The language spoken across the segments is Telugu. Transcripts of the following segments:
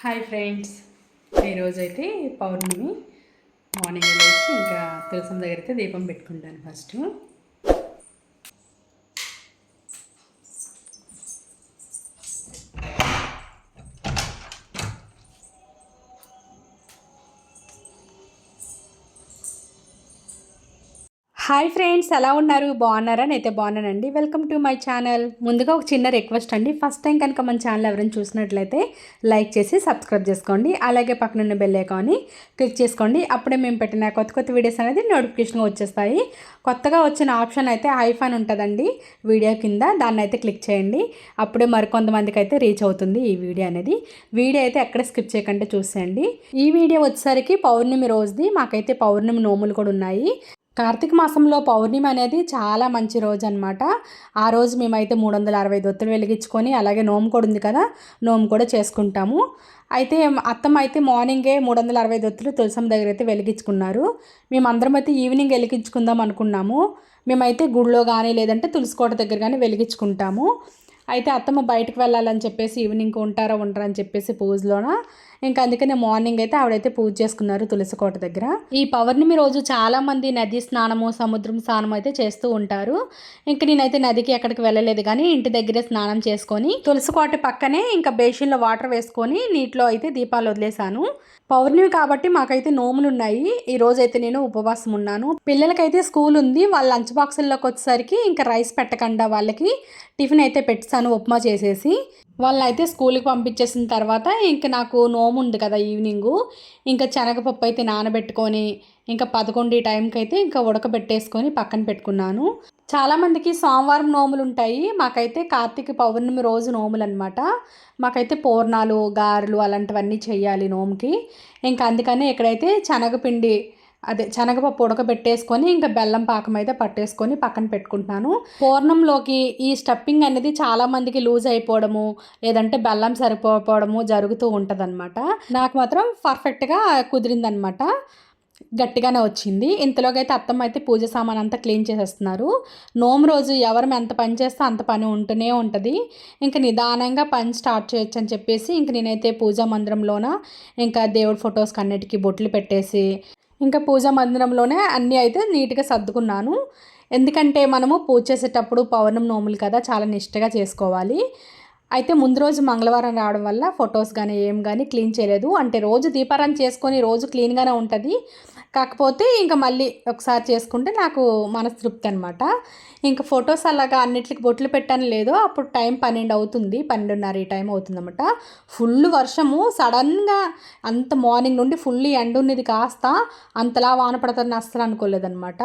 Hi friends. ఈరోజైతే పౌర్ణమి. మార్నింగ్ లేచి ఇంకా తులసం దగ్గర అయితే దీపం పెట్టుకుంటాను ఫస్ట్. హాయ్ ఫ్రెండ్స్ ఎలా ఉన్నారు? బాగున్నారా? నేనైతే బాగున్నానండి. వెల్కమ్ టు మై ఛానల్ ముందుగా ఒక చిన్న రిక్వెస్ట్ అండి. ఫస్ట్ టైం కనుక మన ఛానల్ ఎవరైనా చూసినట్లయితే లైక్ చేసి సబ్స్క్రైబ్ చేసుకోండి. అలాగే పక్కన ఉన్న బెల్ ఐకాన్ని క్లిక్ చేసుకోండి. అప్పుడే మేము పెట్టిన కొత్త కొత్త వీడియోస్ అనేది నోటిఫికేషన్గా వచ్చేస్తాయి. కొత్తగా వచ్చిన ఆప్షన్ అయితే ఐఫోన్ ఉంటుందండి. వీడియో కింద దాన్ని అయితే క్లిక్ చేయండి. అప్పుడే మరికొంతమందికి అయితే రీచ్ అవుతుంది ఈ వీడియో అనేది. వీడియో అయితే ఎక్కడ స్కిప్ చేయకుండా చూసేయండి. ఈ వీడియో వచ్చేసరికి పౌర్ణమి రోజుది. మాకైతే పౌర్ణమి నోములు కూడా ఉన్నాయి. కార్తీక మాసంలో పౌర్ణమి అనేది చాలా మంచి రోజు అనమాట ఆ రోజు మేమైతే మూడు వందల అరవై దొత్తులు వెలిగించుకొని అలాగే నోము కూడా ఉంది కదా నోము కూడా చేసుకుంటాము. అయితే అత్తమ్మ అయితే మార్నింగే మూడు వందల అరవై దొత్తులు తులసం దగ్గర అయితే వెలిగించుకున్నారు. మేమందరం అయితే ఈవినింగ్ వెలిగించుకుందాం అనుకున్నాము. మేమైతే గుడిలో కానీ లేదంటే తులసికోట దగ్గర కానీ వెలిగించుకుంటాము. అయితే అత్తమ్మ బయటకు వెళ్ళాలని చెప్పేసి ఈవినింగ్ ఉంటారా ఉంటారని అని చెప్పేసి పూజలోన ఇంకా అందుకనే మార్నింగ్ అయితే ఆవిడైతే పూజ చేసుకున్నారు తులసికోట దగ్గర. ఈ పౌర్ణమి రోజు చాలా మంది నది స్నానము సముద్రం స్నానం అయితే చేస్తూ ఉంటారు. ఇంక నేనైతే నదికి ఎక్కడికి వెళ్ళలేదు కానీ ఇంటి దగ్గరే స్నానం చేసుకొని తులసికోట పక్కనే ఇంకా బేషన్లో వాటర్ వేసుకొని నీటిలో అయితే దీపాలు వదిలేశాను. పౌర్ణమి కాబట్టి మాకైతే నోములు ఉన్నాయి ఈ రోజు అయితే నేను ఉపవాసం ఉన్నాను. పిల్లలకైతే స్కూల్ ఉంది. వాళ్ళ లంచ్ బాక్సుల్లోకి వచ్చేసరికి ఇంకా రైస్ పెట్టకుండా వాళ్ళకి టిఫిన్ అయితే పెట్టాను ఉప్మా చేసేసి. వాళ్ళని అయితే స్కూల్కి పంపించేసిన తర్వాత ఇంకా నాకు నోము ఉంది కదా ఈవినింగు. ఇంకా శనగపప్పు అయితే నానబెట్టుకొని ఇంకా పదకొండు ఈ టైంకి అయితే ఇంకా ఉడకబెట్టేసుకొని పక్కన పెట్టుకున్నాను. చాలామందికి సోమవారం నోములు ఉంటాయి మాకైతే కార్తీక పౌర్ణమి రోజు నోములు అనమాట మాకైతే పూర్ణాలు గారెలు అలాంటివన్నీ చేయాలి నోముకి. ఇంకా అందుకని ఇక్కడైతే శనగపిండి అదే శనగపప్పు ఉడకబెట్టేసుకొని ఇంకా బెల్లం పాకం అయితే పట్టేసుకొని పక్కన పెట్టుకుంటున్నాను. పూర్ణంలోకి ఈ స్టఫింగ్ అనేది చాలా మందికి లూజ్ అయిపోవడము లేదంటే బెల్లం సరిపోవడము జరుగుతూ ఉంటుందన్నమాట. నాకు మాత్రం పర్ఫెక్ట్గా కుదిరిందనమాట గట్టిగానే వచ్చింది. ఇంతలోకి అయితే అత్తమ్మ అయితే పూజ సామాన్ అంతా క్లీన్ చేసేస్తున్నారు. నోము రోజు ఎవరు ఎంత పని చేస్తే అంత పని ఉంటూనే ఉంటుంది. ఇంకా నిదానంగా పని స్టార్ట్ చేయొచ్చు అని చెప్పేసి ఇంక నేనైతే పూజా మందిరంలోన ఇంకా దేవుడి ఫొటోస్కి అన్నిటికీ బొట్లు పెట్టేసి ఇంకా పూజా మందిరంలోనే అన్నీ అయితే నీట్గా సర్దుకున్నాను. ఎందుకంటే మనము పూజ చేసేటప్పుడు పౌర్ణం నోములు కదా చాలా నిష్టగా చేసుకోవాలి. అయితే ముందు రోజు మంగళవారం రావడం వల్ల ఫొటోస్ కానీ ఏం కానీ క్లీన్ చేయలేదు. అంటే రోజు దీపారాన్ని చేసుకొని రోజు క్లీన్గానే ఉంటుంది. కాకపోతే ఇంకా మళ్ళీ ఒకసారి చేసుకుంటే నాకు మనస్తృప్తి అనమాట ఇంకా ఫొటోస్ అలాగా అన్నిటికి బొట్లు పెట్టాను లేదో. అప్పుడు టైం పన్నెండు అవుతుంది. పన్నెండున్నర ఈ టైం అవుతుందన్నమాట. ఫుల్ వర్షము. సడన్గా అంత మార్నింగ్ నుండి ఫుల్ ఎండ ఉన్నది కాస్త అంతలా వాన పడుతుందని అస్సలు అనుకోలేదన్నమాట.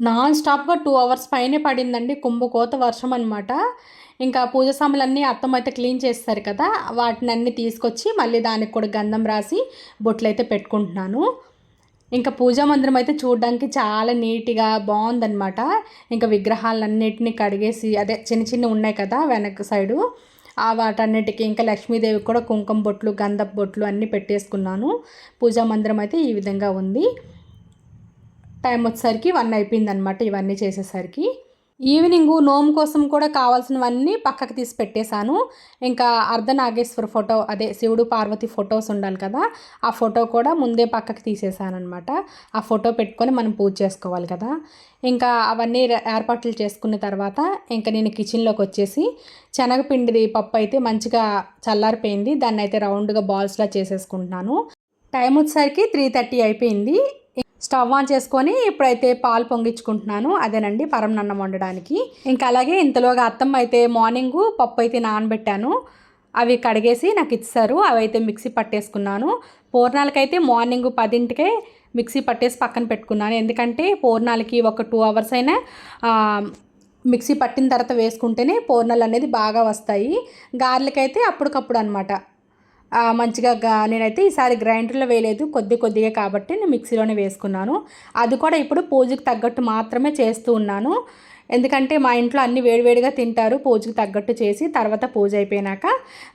నాన్ స్టాప్గా టూ అవర్స్ పైనే పడిందండి కుంభకోత వర్షం అనమాట ఇంకా పూజ సామాన్లన్నీ అత్తమ్మ అయితే క్లీన్ చేస్తారు కదా వాటిని అన్ని తీసుకొచ్చి మళ్ళీ దానికి కూడా గంధం రాసి బొట్లు అయితే పెట్టుకుంటున్నాను. ఇంకా పూజా మందిరం అయితే చూడడానికి చాలా నీట్గా బాగుందనమాట ఇంకా విగ్రహాలన్నిటినీ కడిగేసి అదే చిన్న చిన్న ఉన్నాయి కదా వెనక సైడు ఆ వాటన్నిటికీ ఇంకా లక్ష్మీదేవికి కూడా కుంకుమ బొట్లు గంధపు బొట్లు అన్నీ పెట్టేసుకున్నాను. పూజా మందిరం అయితే ఈ విధంగా ఉంది. టైం వచ్చేసరికి వన్ అయిపోయింది అనమాట ఇవన్నీ చేసేసరికి. ఈవినింగ్ నోము కోసం కూడా కావాల్సినవన్నీ పక్కకు తీసి పెట్టేశాను. ఇంకా అర్ధనాగేశ్వర ఫోటో అదే శివుడు పార్వతి ఫొటోస్ ఉండాలి కదా ఆ ఫోటో కూడా ముందే పక్కకు తీసేసాను అనమాట ఆ ఫోటో పెట్టుకొని మనం పూజ చేసుకోవాలి కదా. ఇంకా అవన్నీ ఏర్పాట్లు చేసుకున్న తర్వాత ఇంకా నేను కిచెన్లోకి వచ్చేసి శనగపిండిది పప్పు అయితే మంచిగా చల్లారిపోయింది. దాన్ని అయితే రౌండ్గా బాల్స్లా చేసేసుకుంటున్నాను. టైం వచ్చేసరికి త్రీ థర్టీ అయిపోయింది. స్టవ్ ఆన్ చేసుకొని ఇప్పుడైతే పాలు పొంగించుకుంటున్నాను. అదేనండి పరంనన్నం వండడానికి. ఇంకా అలాగే ఇంతలోగా అత్తమ్మ అయితే మార్నింగు పప్పు అయితే నానబెట్టాను. అవి కడిగేసి నాకు ఇచ్చారు. అవి అయితే మిక్సీ పట్టేసుకున్నాను. పూర్ణాలకైతే మార్నింగ్ పదింటికే మిక్సీ పట్టేసి పక్కన పెట్టుకున్నాను. ఎందుకంటే పూర్ణాలకి ఒక టూ అవర్స్ అయినా మిక్సీ పట్టిన తర్వాత వేసుకుంటేనే పూర్ణాలు అనేది బాగా వస్తాయి. గారెలకైతే అప్పటికప్పుడు అనమాట మంచిగా నేనైతే ఈసారి గ్రైండర్లో వేయలేదు కొద్ది కొద్దిగా కాబట్టి నేను మిక్సీలోనే వేసుకున్నాను. అది కూడా ఇప్పుడు పూజకు తగ్గట్టు మాత్రమే చేస్తూ ఉన్నాను. ఎందుకంటే మా ఇంట్లో అన్ని వేడివేడిగా తింటారు పూజకు తగ్గట్టు చేసి తర్వాత పూజ అయిపోయినాక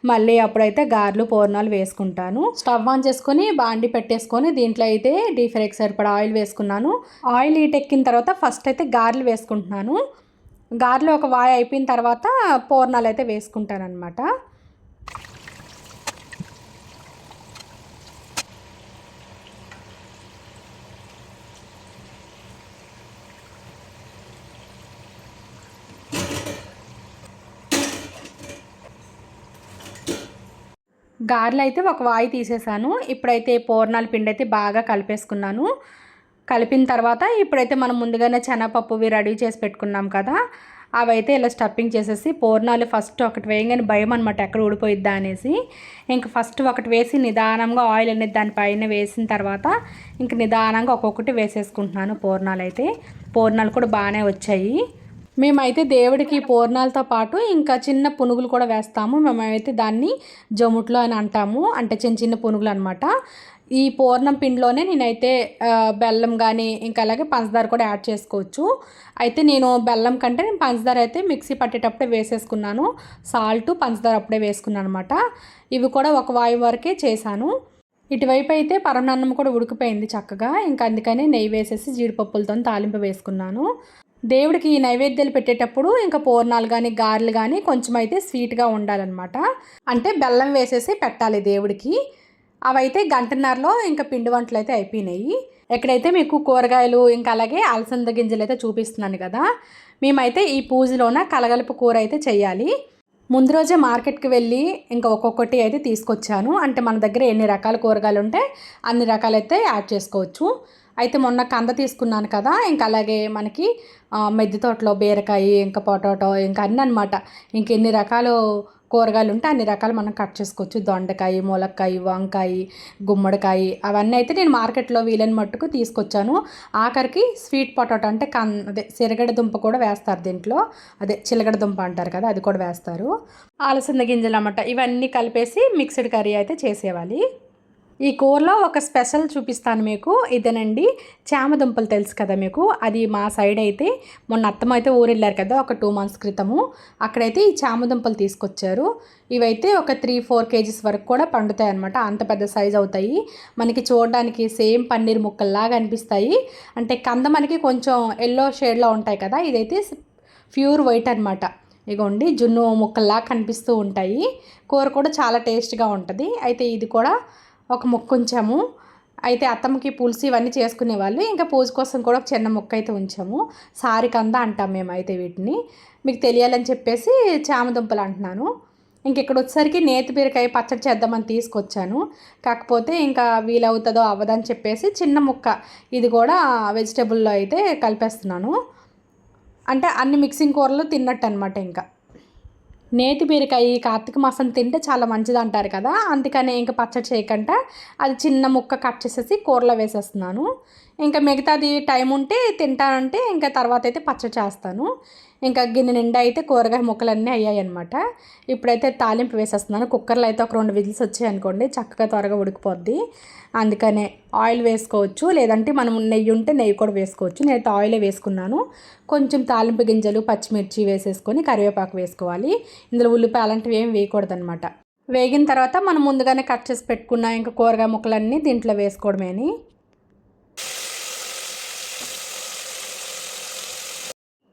మళ్ళీ అప్పుడైతే గారెలు పూర్ణాలు వేసుకుంటాను. స్టవ్ ఆన్ చేసుకొని బాండి పెట్టేసుకొని దీంట్లో అయితే డీప్ ఫ్రైకి సరిపడా ఆయిల్ వేసుకున్నాను. ఆయిల్ హీట్ ఎక్కిన తర్వాత ఫస్ట్ అయితే గారెలు వేసుకుంటున్నాను. గారెలు ఒక వాయి అయిపోయిన తర్వాత పూర్ణాలు అయితే వేసుకుంటాను అనమాట గారెలు అయితే ఒక వాయి తీసేసాను. ఇప్పుడైతే పూర్ణాల పిండి అయితే బాగా కలిపేసుకున్నాను. కలిపిన తర్వాత ఇప్పుడైతే మనం ముందుగానే శనగపప్పువి రెడీ చేసి పెట్టుకున్నాం కదా అవైతే ఇలా స్టఫింగ్ చేసేసి పూర్ణాలు ఫస్ట్ ఒకటి వేయగానే భయం అనమాట ఎక్కడ ఊడిపోయిద్దా అనేసి. ఇంక ఫస్ట్ ఒకటి వేసి నిదానంగా ఆయిల్ అనేది దానిపైన వేసిన తర్వాత ఇంక నిదానంగా ఒక్కొక్కటి వేసేసుకుంటున్నాను పూర్ణాలు అయితే. పూర్ణాలు కూడా బాగానే వచ్చాయి. మేమైతే దేవుడికి పూర్ణాలతో పాటు ఇంకా చిన్న పునుగులు కూడా వేస్తాము. మేమైతే దాన్ని జముట్లో అని అంటాము. అంటే చిన్న చిన్న పునుగులు అనమాట ఈ పూర్ణం పిండిలోనే నేనైతే బెల్లం కానీ ఇంకా అలాగే పంచదార కూడా యాడ్ చేసుకోవచ్చు. అయితే నేను బెల్లం కంటే నేను పంచదార అయితే మిక్సీ పట్టేటప్పుడే వేసేసుకున్నాను. సాల్ట్ పంచదార అప్పుడే వేసుకున్నాను అనమాట ఇవి కూడా ఒక వాయువు వరకే చేశాను. ఇటువైపు అయితే పరమాన్నం కూడా ఉడికిపోయింది చక్కగా. ఇంకా అందుకనే నెయ్యి వేసేసి జీడిపప్పులతో తాలింపు వేసుకున్నాను. దేవుడికి ఈ నైవేద్యాలు పెట్టేటప్పుడు ఇంకా పూర్ణాలు కానీ గారెలు కానీ కొంచెం అయితే స్వీట్గా ఉండాలన్నమాట. అంటే బెల్లం వేసేసి పెట్టాలి దేవుడికి. అవైతే గంటన్నరలో ఇంకా పిండి వంటలు అయితే అయిపోయినాయి. ఎక్కడైతే మీకు కూరగాయలు ఇంకా అలాగే అలసంద గింజలు అయితే చూపిస్తున్నాను కదా మేమైతే ఈ పూజలోన కలగలుపు కూర అయితే చేయాలి. ముందు రోజే మార్కెట్కి వెళ్ళి ఇంకా ఒక్కొక్కటి అయితే తీసుకొచ్చాను. అంటే మన దగ్గర ఎన్ని రకాల కూరగాయలు ఉంటే అన్ని రకాలైతే యాడ్ చేసుకోవచ్చు. అయితే మొన్న కంద తీసుకున్నాను కదా ఇంకా అలాగే మనకి మెద్ది తోటలో బీరకాయ ఇంకా పొటాటో ఇంకా అన్నీ అనమాట ఇంకెన్ని రకాలు కూరగాయలు ఉంటే అన్ని రకాలు మనం కట్ చేసుకోవచ్చు. దొండకాయ మూలక్కాయ వంకాయ గుమ్మడికాయ అవన్నీ అయితే నేను మార్కెట్లో వీలైన మట్టుకు తీసుకొచ్చాను. ఆఖరికి స్వీట్ పొటాటో అంటే కన్ అదే సిరగడ దుంప కూడా వేస్తారు దీంట్లో. అదే చిలగడ దుంప అంటారు కదా అది కూడా వేస్తారు. ఆలసంద గింజలు అన్నమాట ఇవన్నీ కలిపేసి మిక్స్డ్ కర్రీ అయితే చేసేవాలి ఈ కూరలో ఒక స్పెషల్ చూపిస్తాను మీకు. ఇదేనండి. చామదుంపలు తెలుసు కదా మీకు? అది మా సైడ్ అయితే మొన్న అత్తమ్మ అయితే ఊరెళ్ళారు కదా ఒక టూ మంత్స్ క్రితము. అక్కడైతే ఈ చామదుంపలు తీసుకొచ్చారు. ఇవైతే ఒక త్రీ ఫోర్ కేజీస్ వరకు కూడా పండుతాయి అనమాట అంత పెద్ద సైజ్ అవుతాయి. మనకి చూడడానికి సేమ్ పన్నీర్ ముక్కల్లాగా అనిపిస్తాయి. అంటే కంద మనకి కొంచెం ఎల్లో షేడ్లో ఉంటాయి కదా ఇదైతే ప్యూర్ వైట్ అనమాట ఇగోండి జున్ను ముక్కల్లా కనిపిస్తూ ఉంటాయి. కూర కూడా చాలా టేస్ట్గా ఉంటుంది. అయితే ఇది కూడా ఒక ముక్క ఉంచాము. అయితే అత్తమ్మకి పులుసు ఇవన్నీ చేసుకునేవాళ్ళు ఇంకా పూజ కోసం కూడా ఒక చిన్న ముక్క అయితే ఉంచాము. సారికంద అంటాం మేమైతే వీటిని. మీకు తెలియాలని చెప్పేసి చామదుంపలు అంటున్నాను. ఇంక ఇక్కడ వచ్చేసరికి నేతి బీరకాయ పచ్చడి చేద్దామని తీసుకొచ్చాను. కాకపోతే ఇంకా వీలవుతుందో అవ్వదని చెప్పేసి చిన్న ముక్క ఇది కూడా వెజిటేబుల్లో అయితే కలిపేస్తున్నాను. అంటే అన్ని మిక్సింగ్ కూరలు తిన్నట్టు అనమాట ఇంకా. నేతి బీరకాయ కార్తీక మాసం తింటే చాలా మంచిది అంటారు కదా. అందుకని ఇంకా పచ్చడి చేయకుండా అది చిన్న ముక్క కట్ చేసేసి కూరలో వేసేస్తున్నాను. ఇంకా మిగతాది టైం ఉంటే తింటానంటే ఇంకా తర్వాత అయితే పచ్చడి చేస్తాను. ఇంకా గిన్నె నిండా అయితే కూరగాయ ముక్కలన్నీ అయ్యాయి అనమాట ఇప్పుడైతే తాలింపు వేసేస్తున్నాను. కుక్కర్లో అయితే ఒక రెండు విజిల్స్ వచ్చాయి అనుకోండి చక్కగా త్వరగా ఉడికిపోద్ది. అందుకనే ఆయిల్ వేసుకోవచ్చు లేదంటే మనం నెయ్యి ఉంటే నెయ్యి కూడా వేసుకోవచ్చు. నేనైతే ఆయిలే వేసుకున్నాను. కొంచెం తాలింపు గింజలు పచ్చిమిర్చి వేసేసుకొని కరివేపాకు వేసుకోవాలి. ఇందులో ఉల్లిపాయ అలాంటివి ఏం వేయకూడదు అనమాట వేగిన తర్వాత మనం ముందుగానే కట్ చేసి పెట్టుకున్న ఇంకా కూరగాయ ముక్కలన్నీ దీంట్లో వేసుకోవడమేని.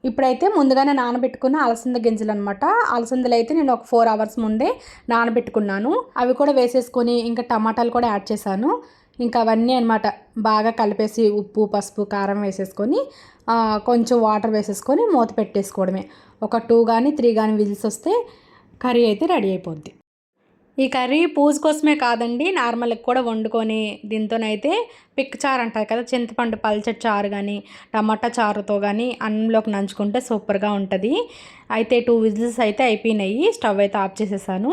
ఇప్పుడైతే ముందుగానే నానబెట్టుకున్న అలసంద గింజలు అనమాట అలసందలు అయితే నేను ఒక ఫోర్ అవర్స్ ముందే నానబెట్టుకున్నాను. అవి కూడా వేసేసుకొని ఇంకా టమాటాలు కూడా యాడ్ చేశాను. ఇంకా అవన్నీ అనమాట బాగా కలిపేసి ఉప్పు పసుపు కారం వేసేసుకొని కొంచెం వాటర్ వేసేసుకొని మూత పెట్టేసుకోవడమే. ఒక టూ కానీ త్రీ కానీ విజిల్స్ వస్తే కర్రీ అయితే రెడీ అయిపోద్ది. ఈ కర్రీ పూజ కోసమే కాదండి నార్మల్గా కూడా వండుకొని దీంతోనైతే పిక్ చారు అంటారు కదా చింతపండు పల్చటి చారు కానీ టమాటా చారుతో కానీ అన్నంలోకి నంచుకుంటే సూపర్గా ఉంటుంది. అయితే టూ విజిల్స్ అయితే అయిపోయినాయి స్టవ్ అయితే ఆఫ్ చేసేసాను.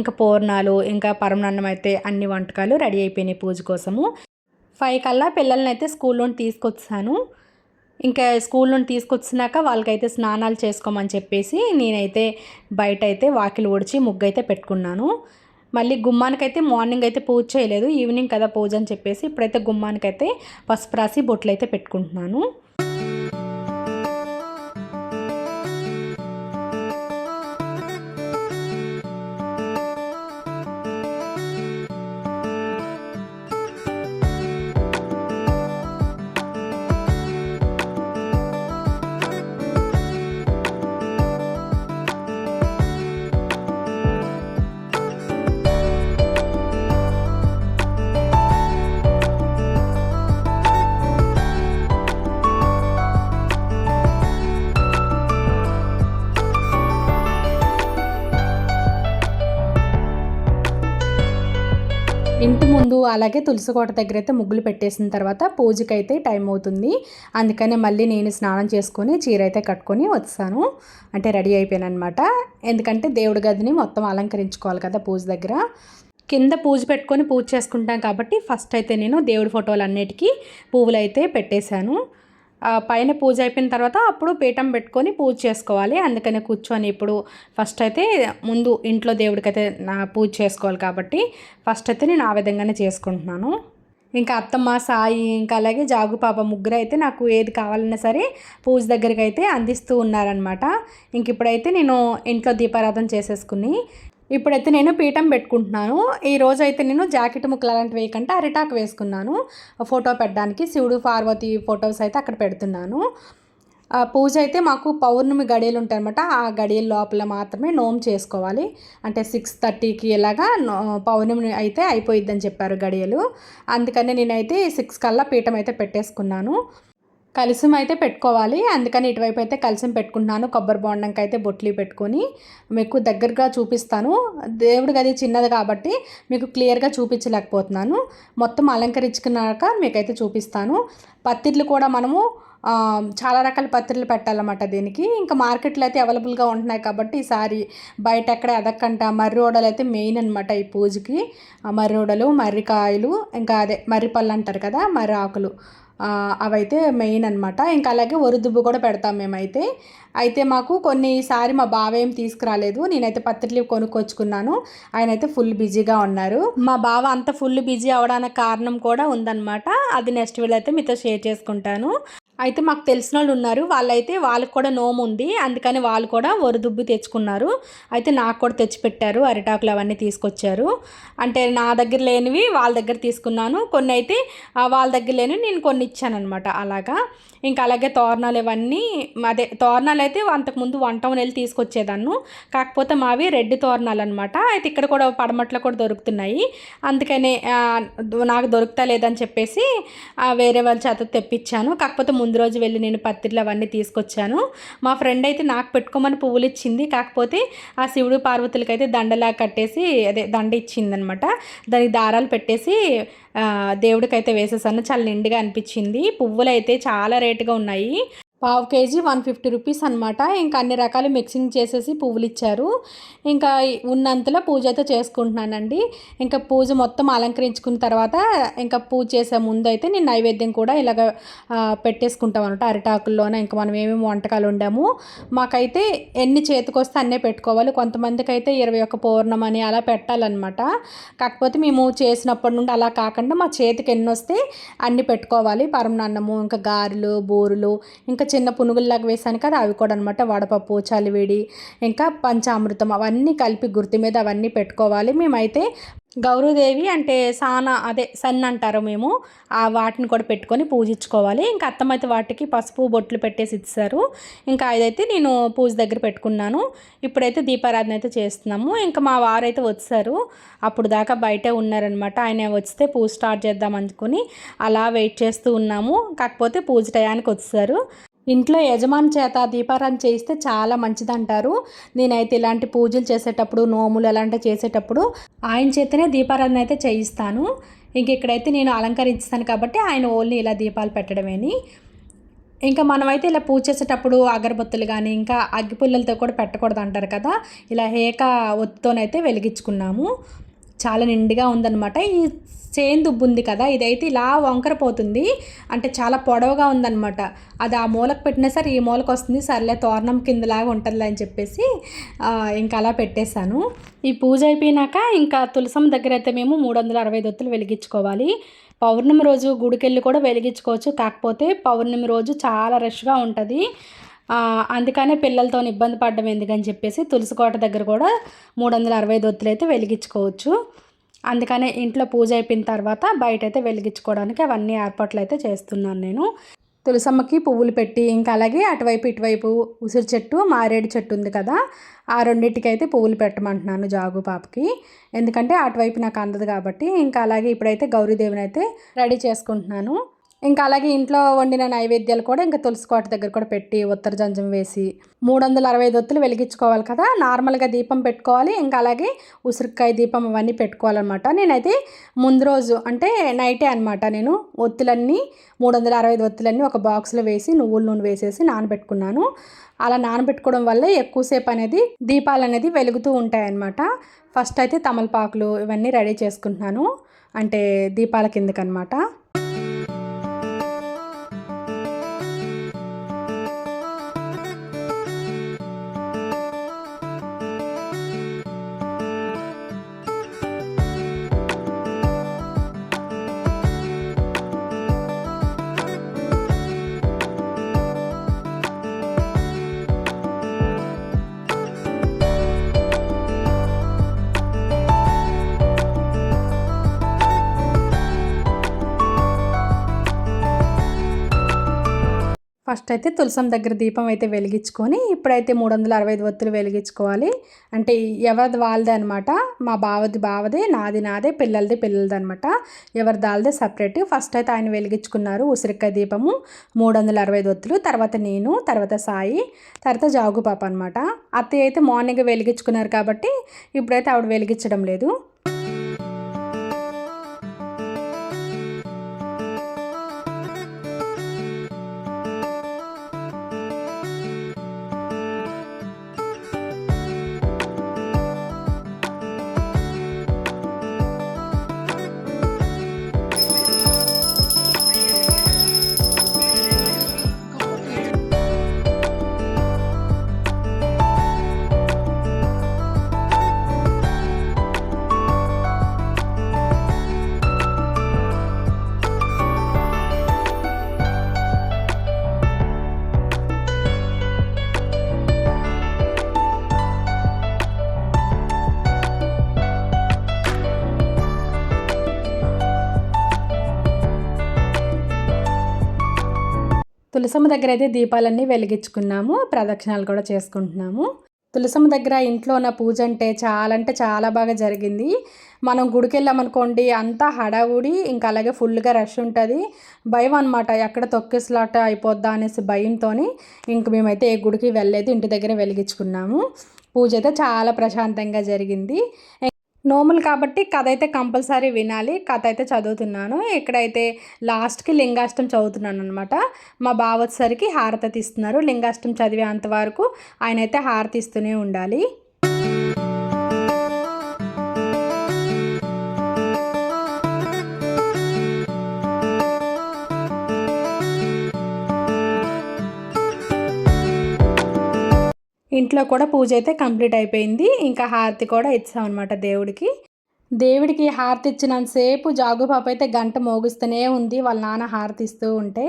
ఇంకా పూర్ణాలు ఇంకా పరమనన్నం అయితే అన్ని వంటకాలు రెడీ అయిపోయినాయి పూజ కోసము. ఫైవ్ కల్లా పిల్లల్ని అయితే స్కూల్లో తీసుకొచ్చాను ఇంకా స్కూల్ నుండి తీసుకొచ్చినాక వాళ్ళకైతే స్నానాలు చేసుకోమని చెప్పేసి నేనైతే బయట అయితే వాకిలు ఊడ్చి ముగ్గు అయితే పెట్టుకున్నాను. మళ్ళీ గుమ్మానికైతే మార్నింగ్ అయితే పూజ చేయలేదు ఈవినింగ్ కదా పూజ అని చెప్పేసి ఇప్పుడైతే గుమ్మానికైతే పసుపు రాసి బొట్లు అయితే పెట్టుకుంటున్నాను. అలాగే తులసి కోట దగ్గర అయితే ముగ్గులు పెట్టేసిన తర్వాత పూజకైతే టైం అవుతుంది. అందుకనే మళ్ళీ నేను స్నానం చేసుకొని చీర అయితే కట్టుకొని వచ్చాను. అంటే రెడీ అయిపోయాను అనమాట ఎందుకంటే దేవుడి గదిని మొత్తం అలంకరించుకోవాలి కదా పూజ దగ్గర. కింద పూజ పెట్టుకొని పూజ చేసుకుంటాం కాబట్టి ఫస్ట్ అయితే నేను దేవుడి ఫోటోలు అన్నిటికీ పువ్వులు అయితే పెట్టేశాను. పైన పూజ అయిపోయిన తర్వాత అప్పుడు పీఠం పెట్టుకొని పూజ చేసుకోవాలి. అందుకని కూర్చొని ఇప్పుడు ఫస్ట్ అయితే ముందు ఇంట్లో దేవుడికి అయితే నా పూజ చేసుకోవాలి కాబట్టి ఫస్ట్ అయితే నేను ఆ విధంగానే చేసుకుంటున్నాను. ఇంకా అత్తమ్మ సాయి ఇంకా అలాగే జాగు పాప ముగ్గురు అయితే నాకు ఏది కావాలన్నా సరే పూజ దగ్గరికి అయితే అందిస్తూ ఉన్నారనమాట ఇంక ఇప్పుడైతే నేను ఇంట్లో దీపారాధన చేసేసుకుని ఇప్పుడైతే నేను పీఠం పెట్టుకుంటున్నాను. ఈ రోజు అయితే నేను జాకెట్ ముక్కలు అలాంటివి వేయకుండా అరిటాకు వేసుకున్నాను. ఫోటో పెట్టడానికి శివుడు పార్వతి ఫొటోస్ అయితే అక్కడ పెడుతున్నాను. పూజ అయితే మాకు పౌర్ణమి గడియలు ఉంటాయన్నమాట. ఆ గడియల లోపల మాత్రమే నోమ్ చేసుకోవాలి. అంటే సిక్స్ థర్టీకి ఇలాగా నో- పౌర్ణమి అయితే అయిపోయిద్దని చెప్పారు గడియలు. అందుకని నేనైతే సిక్స్ కల్లా పీఠం అయితే పెట్టేసుకున్నాను. కలిసం అయితే పెట్టుకోవాలి. అందుకని ఇటువైపు అయితే కలిసం పెట్టుకుంటున్నాను. కొబ్బరి బొండంకి అయితే బొట్లు పెట్టుకొని మీకు దగ్గరగా చూపిస్తాను. దేవుడి గది చిన్నది కాబట్టి మీకు క్లియర్గా చూపించలేకపోతున్నాను. మొత్తం అలంకరించుకున్నాక మీకైతే చూపిస్తాను. పత్తిర్లు కూడా మనము చాలా రకాల పత్రికలు పెట్టాలన్నమాట దీనికి. ఇంకా మార్కెట్లో అయితే అవైలబుల్గా ఉంటున్నాయి కాబట్టి ఈసారి బయట ఎక్కడ ఎదక్కంట మర్రి ఓడలు అయితే మెయిన్ అనమాట ఈ పూజకి. మర్రి ఓడలు మర్రికాయలు ఇంకా అదే మర్రి పళ్ళు అంటారు కదా మర్రి ఆకులు. అవైతే మెయిన్ అనమాట ఇంకా అలాగే ఒరుదుబ్బు కూడా పెడతాం మేమైతే. అయితే మాకు కొన్నిసారి మా బావ ఏం తీసుకురాలేదు. నేనైతే పత్రికలు కొనుక్కొచ్చుకున్నాను. ఆయన అయితే ఫుల్ బిజీగా ఉన్నారు. మా బావ అంత ఫుల్ బిజీ అవడానికి కారణం కూడా ఉందన్నమాట. అది నెక్స్ట్ వీలైతే అయితే మీతో షేర్ చేసుకుంటాను. అయితే మాకు తెలిసిన వాళ్ళు ఉన్నారు. వాళ్ళైతే వాళ్ళకి కూడా నోము ఉంది. అందుకని వాళ్ళు కూడా వరదుబ్బు తెచ్చుకున్నారు. అయితే నాకు కూడా తెచ్చిపెట్టారు. అరిటాకులు అవన్నీ తీసుకొచ్చారు. అంటే నా దగ్గర లేనివి వాళ్ళ దగ్గర తీసుకున్నాను. కొన్ని అయితే వాళ్ళ దగ్గర లేనివి నేను కొన్ని ఇచ్చాను అనమాట అలాగా. ఇంకా అలాగే తోరణాలు ఇవన్నీ అదే తోరణాలు అయితే అంతకుముందు వంట వెళ్ళి తీసుకొచ్చేదాన్ని. కాకపోతే మావి రెడ్ తోరణాలు అనమాట అయితే ఇక్కడ కూడా పడమట్లో కూడా దొరుకుతున్నాయి. అందుకనే నాకు దొరుకుతా లేదని చెప్పేసి వేరే వాళ్ళ చేత తెప్పించాను. కాకపోతే ముందు రోజు వెళ్ళి నేను పత్రికలు అవన్నీ తీసుకొచ్చాను. మా ఫ్రెండ్ అయితే నాకు పెట్టుకోమని పువ్వులు ఇచ్చింది. కాకపోతే ఆ శివుడు పార్వతులకి అయితే దండలా కట్టేసి అదే దండ ఇచ్చిందనమాట దానికి దారాలు పెట్టేసి దేవుడికైతే వేసేసాను. చాలా నిండుగా అనిపించింది. పువ్వులు అయితే చాలా రేటుగా ఉన్నాయి. పావు కేజీ వన్ ఫిఫ్టీ రూపీస్ అనమాట ఇంకా అన్ని రకాలు మిక్సింగ్ చేసేసి పువ్వులు ఇచ్చారు ఇంకా ఉన్నంతలో పూజ అయితే చేసుకుంటున్నానండి. ఇంకా పూజ మొత్తం అలంకరించుకున్న తర్వాత ఇంకా పూజ చేసే ముందు అయితే నేను నైవేద్యం కూడా ఇలాగ పెట్టేసుకుంటాం అనమాట అరిటాకుల్లోనే ఇంకా మనం ఏమేమి వంటకాలు ఉండాము మాకైతే ఎన్ని చేతికొస్తే అన్నే పెట్టుకోవాలి. కొంతమందికి అయితే ఇరవై ఒక్క పౌర్ణమని అలా పెట్టాలన్నమాట. కాకపోతే మేము చేసినప్పటి నుండి అలా కాకుండా మా చేతికి ఎన్ని వస్తే అన్ని పెట్టుకోవాలి. పరమనన్నము ఇంకా గారెలు బూరులు ఇంకా చిన్న పునుగుల్లాగా వేసాను కదా అవి కూడా అనమాట వడపప్పు చలివిడి ఇంకా పంచామృతం అవన్నీ కలిపి గుర్తు మీద అవన్నీ పెట్టుకోవాలి. మేమైతే గౌరూదేవి అంటే సానా అదే సన్ అంటారు మేము ఆ వాటిని కూడా పెట్టుకొని పూజించుకోవాలి. ఇంకా అత్తమైతే వాటికి పసుపు బొట్లు పెట్టేసి ఇచ్చారు. ఇంకా అదైతే నేను పూజ దగ్గర పెట్టుకున్నాను. ఇప్పుడైతే దీపారాధన అయితే చేస్తున్నాము. ఇంకా మా వారైతే వచ్చారు. అప్పుడు దాకా బయటే ఉన్నారనమాట ఆయన వస్తే పూజ స్టార్ట్ చేద్దాం అనుకుని అలా వెయిట్ చేస్తూ ఉన్నాము. కాకపోతే పూజ టయానికి వచ్చారు. ఇంట్లో యజమాని చేత దీపారాధన చేయిస్తే చాలా మంచిదంటారు. నేనైతే ఇలాంటి పూజలు చేసేటప్పుడు నోములు అలాంటివి చేసేటప్పుడు ఆయన చేతనే దీపారాధన అయితే చేయిస్తాను. ఇంక ఇక్కడైతే నేను అలంకరించుతాను కాబట్టి ఆయన ఓన్లీ ఇలా దీపాలు పెట్టడమేని. ఇంకా మనమైతే ఇలా పూజ చేసేటప్పుడు అగరబత్తులు కానీ ఇంకా అగ్గిపుల్లలతో కూడా పెట్టకూడదు అంటారు కదా. ఇలా హేక ఒత్తితోనైతే వెలిగించుకున్నాము. చాలా నిండుగా ఉందన్నమాట. ఈ చేను దుబ్బు ఉంది కదా ఇదైతే ఇలా వంకర పోతుంది. అంటే చాలా పొడవుగా ఉందన్నమాట. అది ఆ మూలకు పెట్టినా సరే ఈ మూలకు వస్తుంది. సర్లే తోరణం కిందలాగా ఉంటుందిలే అని చెప్పేసి ఇంకా అలా పెట్టేశాను. ఈ పూజ అయిపోయినాక ఇంకా తులసం దగ్గర అయితే మేము మూడు వందల అరవై దొత్తులు వెలిగించుకోవాలి. పౌర్ణమి రోజు గుడికెళ్ళి కూడా వెలిగించుకోవచ్చు. కాకపోతే పౌర్ణమి రోజు చాలా రష్గా ఉంటుంది. అందుకనే పిల్లలతో ఇబ్బంది పడడం ఎందుకని చెప్పేసి తులసికోట దగ్గర కూడా మూడు వందల అరవై దొత్తులు అయితే వెలిగించుకోవచ్చు. అందుకనే ఇంట్లో పూజ అయిపోయిన తర్వాత బయట అయితే వెలిగించుకోవడానికి అవన్నీ ఏర్పాట్లు అయితే చేస్తున్నాను నేను. తులసమ్మకి పువ్వులు పెట్టి ఇంకా అలాగే అటువైపు ఇటువైపు ఉసిరి చెట్టు మారేడు చెట్టు ఉంది కదా ఆ రెండింటికి అయితే పువ్వులు పెట్టమంటున్నాను జాగు పాపకి. ఎందుకంటే అటువైపు నాకు అందదు కాబట్టి ఇంకా అలాగే ఇప్పుడైతే గౌరీదేవిని అయితే రెడీ చేసుకుంటున్నాను. ఇంకా అలాగే ఇంట్లో వండిన నైవేద్యాలు కూడా ఇంకా తులసి కోట దగ్గర కూడా పెట్టి ఉత్తర జంజం వేసి మూడు వందల అరవై ఐదు ఒత్తులు వెలిగించుకోవాలి కదా. నార్మల్గా దీపం పెట్టుకోవాలి. ఇంకా అలాగే ఉసిరికాయ దీపం అవన్నీ పెట్టుకోవాలన్నమాట. నేనైతే ముందు రోజు అంటే నైటే అనమాట నేను ఒత్తులన్నీ మూడు వందల అరవై ఐదు ఒత్తులన్నీ ఒక బాక్స్లో వేసి నువ్వుల నూనె వేసేసి నానబెట్టుకున్నాను. అలా నానబెట్టుకోవడం వల్ల ఎక్కువసేపు అనేది దీపాలు అనేది వెలుగుతూ ఉంటాయన్నమాట. ఫస్ట్ అయితే తమలపాకులు ఇవన్నీ రెడీ చేసుకుంటున్నాను. అంటే దీపాల కిందకనమాట ఫస్ట్ అయితే తులసం దగ్గర దీపం అయితే వెలిగించుకొని ఇప్పుడైతే మూడు వందల అరవై ఐదు ఒత్తులు వెలిగించుకోవాలి. అంటే ఎవరిది వాళ్ళదే అనమాట మా బావది బావదే నాది నాదే పిల్లలది పిల్లలది అనమాట ఎవరి దాల్దే సపరేట్. ఫస్ట్ అయితే ఆయన వెలిగించుకున్నారు ఉసిరికాయ దీపము మూడు వందల అరవై ఐదు ఒత్తులు. తర్వాత నేను తర్వాత సాయి తర్వాత జాగు పాప అనమాట అత్తయ్య అయితే మార్నింగ్ వెలిగించుకున్నారు కాబట్టి ఇప్పుడైతే ఆవిడ వెలిగించడం లేదు. తులసమ్మ దగ్గర అయితే దీపాలన్నీ వెలిగించుకున్నాము ప్రదక్షిణాలు కూడా చేసుకుంటున్నాము. తులసమ్మ దగ్గర ఇంట్లో ఉన్న పూజ అంటే చాలా అంటే చాలా బాగా జరిగింది. మనం గుడికి వెళ్ళామనుకోండి అంతా హడావుడి ఇంకా అలాగే ఫుల్గా రష్ ఉంటుంది. భయం అనమాట ఎక్కడ తొక్కిసలాట అయిపోద్దా అనేసి భయంతో ఇంక మేమైతే ఏ గుడికి వెళ్ళలేదు ఇంటి దగ్గర వెలిగించుకున్నాము. పూజ అయితే చాలా ప్రశాంతంగా జరిగింది. నోములు కాబట్టి కథ అయితే కంపల్సరీ వినాలి. కథ అయితే చదువుతున్నాను. ఇక్కడైతే లాస్ట్కి లింగాష్టం చదువుతున్నాను అనమాట మా బావత్సరికి హారత తీస్తున్నారు. లింగాష్టం చదివేంత వరకు ఆయన అయితే హారతి ఇస్తూనే ఉండాలి. ఇంట్లో కూడా పూజ అయితే కంప్లీట్ అయిపోయింది. ఇంకా హారతి కూడా ఇచ్చాం అనమాట దేవుడికి. దేవుడికి హారతి ఇచ్చినంతసేపు జాగు పాప అయితే గంట మోగిస్తూనే ఉంది. వాళ్ళ నాన్న హారతి ఇస్తూ ఉంటే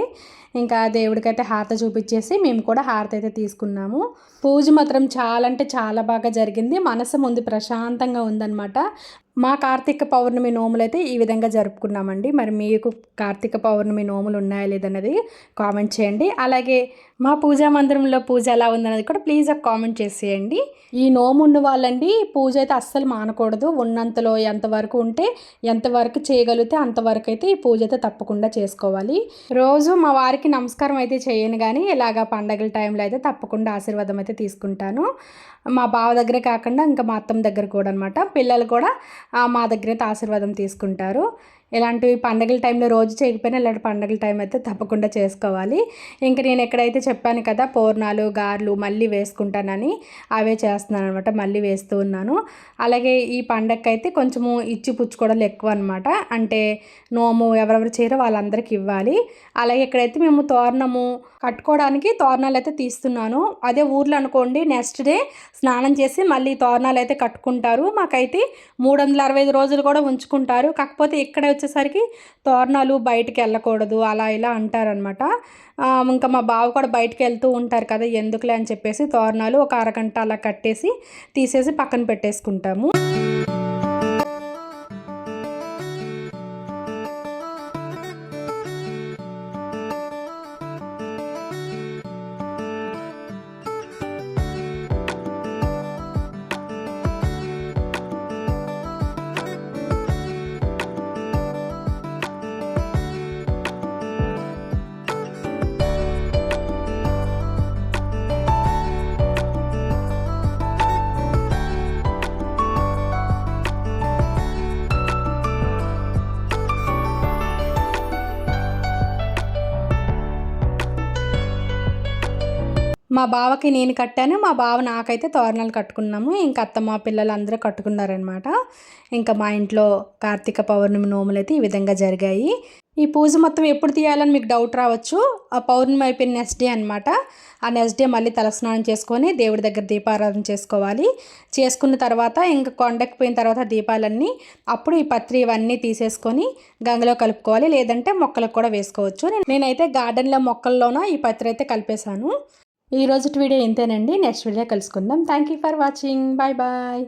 ఇంకా దేవుడికైతే హారతి చూపించేసి మేము కూడా హారతి అయితే తీసుకున్నాము. పూజ మాత్రం చాలా అంటే చాలా బాగా జరిగింది. మనసు ముందు ప్రశాంతంగా ఉందన్నమాట. మా కార్తీక పౌర్ణమి నోములు అయితే ఈ విధంగా జరుపుకున్నామండి. మరి మీకు కార్తీక పౌర్ణమి నోములు ఉన్నాయా లేదన్నది కామెంట్ చేయండి. అలాగే మా పూజా మందిరంలో పూజ ఎలా ఉందన్నది కూడా ప్లీజ్ ఒక కామెంట్ చేసేయండి. ఈ నోము ఉన్న వాళ్ళండి పూజ అయితే అస్సలు మానకూడదు. ఉన్నంతలో ఎంతవరకు ఉంటే ఎంతవరకు చేయగలిగితే అంతవరకు అయితే ఈ పూజ అయితే తప్పకుండా చేసుకోవాలి. రోజు మా వారికి నమస్కారం అయితే చేయను కానీ ఇలాగ పండగల టైంలో అయితే తప్పకుండా ఆశీర్వాదం అయితే తీసుకుంటాను. మా బావ దగ్గర కాకుండా ఇంకా మా అత్తమ్మ దగ్గర కూడా అనమాట పిల్లలు కూడా మా దగ్గర అయితే ఆశీర్వాదం తీసుకుంటారు. ఇలాంటివి పండగల టైంలో రోజు చేయకపోయినా ఇలాంటి పండగల టైం అయితే తప్పకుండా చేసుకోవాలి. ఇంక నేను ఎక్కడైతే చెప్పాను కదా పూర్ణాలు గారెలు మళ్ళీ వేసుకుంటానని అవే చేస్తున్నాను అనమాట మళ్ళీ వేస్తూ ఉన్నాను. అలాగే ఈ పండగకి అయితే కొంచెము ఇచ్చి పుచ్చుకోవడాలు ఎక్కువ అనమాట అంటే నోము ఎవరెవరు చేయరో వాళ్ళందరికీ ఇవ్వాలి. అలాగే ఇక్కడైతే మేము తోరణము కట్టుకోవడానికి తోరణాలు అయితే తీస్తున్నాను అదే ఊర్లో అనుకోండి నెక్స్ట్ డే స్నానం చేసి మళ్ళీ తోరణాలు అయితే కట్టుకుంటారు. మాకైతే మూడు వందల అరవై ఐదు రోజులు కూడా ఉంచుకుంటారు. కాకపోతే ఇక్కడ వచ్చేసరికి తోరణాలు బయటికి వెళ్ళకూడదు అలా ఇలా అంటారనమాట ఇంకా మా బావ కూడా బయటకు వెళ్తూ ఉంటారు కదా ఎందుకులే అని చెప్పేసి తోరణాలు ఒక అరగంట అలా కట్టేసి తీసేసి పక్కన పెట్టేసుకుంటాము. మా బావకి నేను కట్టాను మా బావ నాకైతే తోరణాలు కట్టుకున్నాము. ఇంకా అత్త మా పిల్లలు అందరూ కట్టుకున్నారనమాట ఇంకా మా ఇంట్లో కార్తీక పౌర్ణమి నోములు అయితే ఈ విధంగా జరిగాయి. ఈ పూజ మొత్తం ఎప్పుడు తీయాలని మీకు డౌట్ రావచ్చు? ఆ పౌర్ణమి అయిపోయిన నెక్స్ట్ డే అనమాట ఆ నెక్స్ట్ డే మళ్ళీ తలస్నానం చేసుకొని దేవుడి దగ్గర దీపారాధన చేసుకోవాలి. చేసుకున్న తర్వాత ఇంకా కొండకి పోయిన తర్వాత దీపాలన్నీ అప్పుడు ఈ పత్రి ఇవన్నీ తీసేసుకొని గంగలో కలుపుకోవాలి. లేదంటే మొక్కలకు కూడా వేసుకోవచ్చు. నేనైతే గార్డెన్లో మొక్కల్లోన ఈ పత్రి అయితే కలిపేశాను. ఈరోజు వీడియో ఇంతేనండి. నెక్స్ట్ వీడియో కలుసుకుందాం. Thank you for watching bye bye